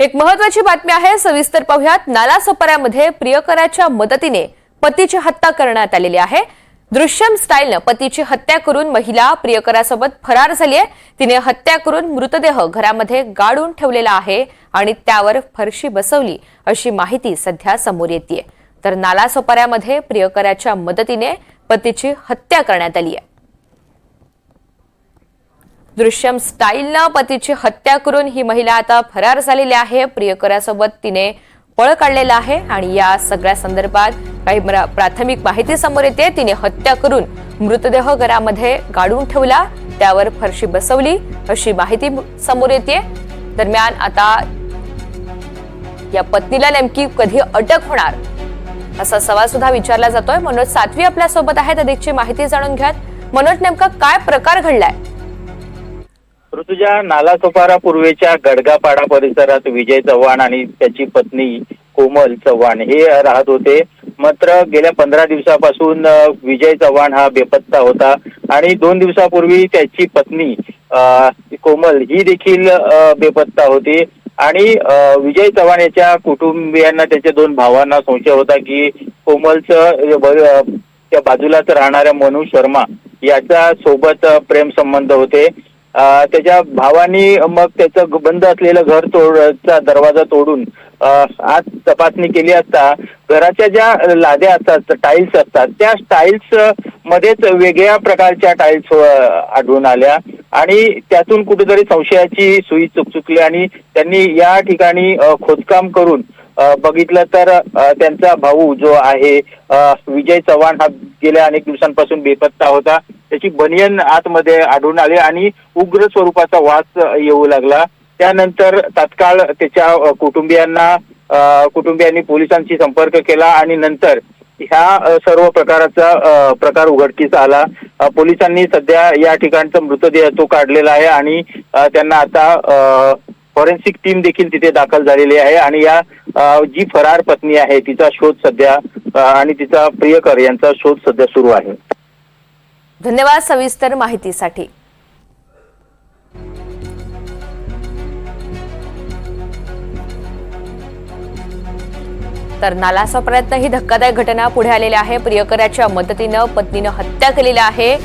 एक महत्वाची बातमी आहे सविस्तर पाहुयात. नालासोपाऱ्यामध्ये प्रियकराच्या मदतीने पतीची हत्या करण्यात आलेली आहे. दृश्यम स्टाईलनं पतीची हत्या करून महिला प्रियकरासोबत फरार झाली आहे. तिने हत्या करून मृतदेह घरामध्ये गाडून ठेवलेला आहे आणि त्यावर फरशी बसवली अशी माहिती सध्या समोर येते तर नालासोपाऱ्यामध्ये प्रियकराच्या मदतीने पतीची हत्या करण्यात आली आहे. दृश्यम स्टाईलनं पतीची हत्या करून ही महिला आता फरार झालेली आहे. प्रियकरासोबत तिने पळ काढलेला आहे आणि या सगळ्या संदर्भात काही मरा- प्राथमिक माहिती समोर येते. तिने हत्या करून मृतदेह घरामध्ये गाडून ठेवला. त्यावर फरशी बसवली अशी माहिती समोर येते. दरम्यान आता या पत्नीला नेमकी कधी अटक होणार असा सवाल सुद्धा विचारला जातोय. मनोज सातवी आपल्यासोबत आहेत. अधिकची माहिती जाणून घ्यात. मनोज नेमका काय प्रकार घडलाय? ऋतुजा नालासोपारा पूर्वेच्या गडगापाडा परिसरात विजय चव्हाण आणि त्याची पत्नी कोमल चव्हाण हे राहत होते. मात्र गेल्या पंधरा दिवसापासून विजय चव्हाण हा बेपत्ता होता आणि दोन दिवसापूर्वी त्याची पत्नी कोमल ही देखील बेपत्ता होती. आणि विजय चव्हाण याच्या कुटुंबियांना त्याच्या दोन भावांना संशय होता की कोमलचं त्या बाजूलाच राहणाऱ्या मनु शर्मा याचा सोबत प्रेम संबंध होते. त्याच्या भावानी मग त्याचं बंद असलेलं घर तोडचा दरवाजा तोडून. आज तपासणी केली असता घराच्या ज्या लाद्या असतात टाईल्स असतात त्या टाईल्स मध्येच वेगळ्या प्रकारच्या टाईल्स आढळून आल्या. आणि त्यातून कुठेतरी संशयाची सुई चुकचुकली आणि त्यांनी या ठिकाणी खोदकाम करून बघितलं तर त्यांचा भाऊ जो आहे विजय चव्हाण हा गेल्या अनेक दिवसांपासून बेपत्ता होता. त्याची बनियन आतमध्ये आढळून आली आणि उग्र स्वरूपाचा वास येऊ लागला. त्यानंतर तात्काळ त्याच्या कुटुंबियांना कुटुंबियांनी पोलिसांशी संपर्क केला आणि नंतर ह्या सर्व प्रकाराचा प्रकार उघडकीस आला. पोलिसांनी सध्या या ठिकाणचा मृतदेह तो काढलेला आहे आणि त्यांना आता फॉरेन्सिक टीम देखील तिथे दाखल झालेली आहे आणि या जी फरार पत्नी आहे तिचा शोध सध्या आणि तिचा प्रियकर यांचा शोध सध्या सुरू आहे. धन्यवाद सविस्तर माहितीसाठी. तर नालासा प्रयत्न ही धक्कादायक घटना पुढे आलेली आहे. प्रियकराच्या मदतीनं पत्नीनं हत्या केलेली आहे.